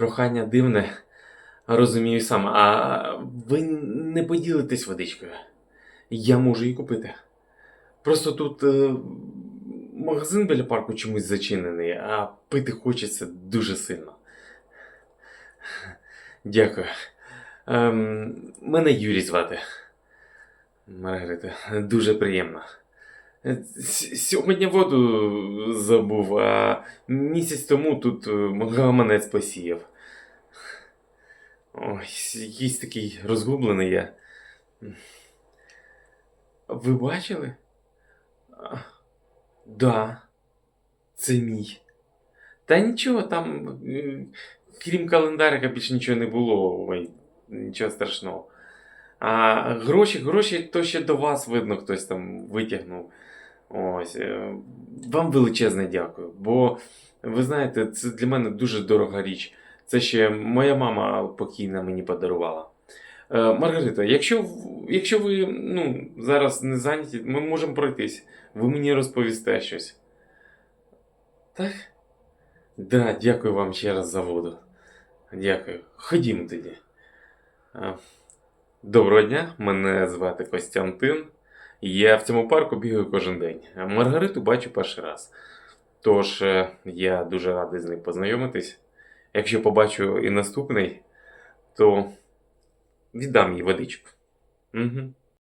Прохання дивне, розумію сам. А ви не поділитесь водичкою. Я можу її купити. Просто тут е, магазин біля парку чомусь зачинений, а пити хочеться дуже сильно. Дякую. Ем, мене Юрій звати. Маргарита, дуже приємно. Е, Сьогодні воду забув, а місяць тому тут е, гаманець посіяв. Якийсь такий розгублений я. Ви бачили? А, Да, це мій. Та нічого, там, крім календарика, більше нічого не було. Ой, нічого страшного. А гроші, гроші то ще до вас видно, хтось там витягнув. Ось. е, Вам величезне дякую. Бо ви знаєте, це для мене дуже дорога річ. Це ще моя мама покійна мені подарувала. Е, Маргарита, якщо, якщо ви ну, зараз не зайняті, ми можемо пройтись. Ви мені розповісте щось. Так? Да, дякую вам ще раз за воду. Дякую. Ходімо тоді. Е, Доброго дня, мене звати Костянтин. Я в цьому парку бігаю кожен день. Маргариту бачу перший раз. Тож е, я дуже радий з ним познайомитись. Якщо побачу і наступний, то віддам їй водичку. Угу.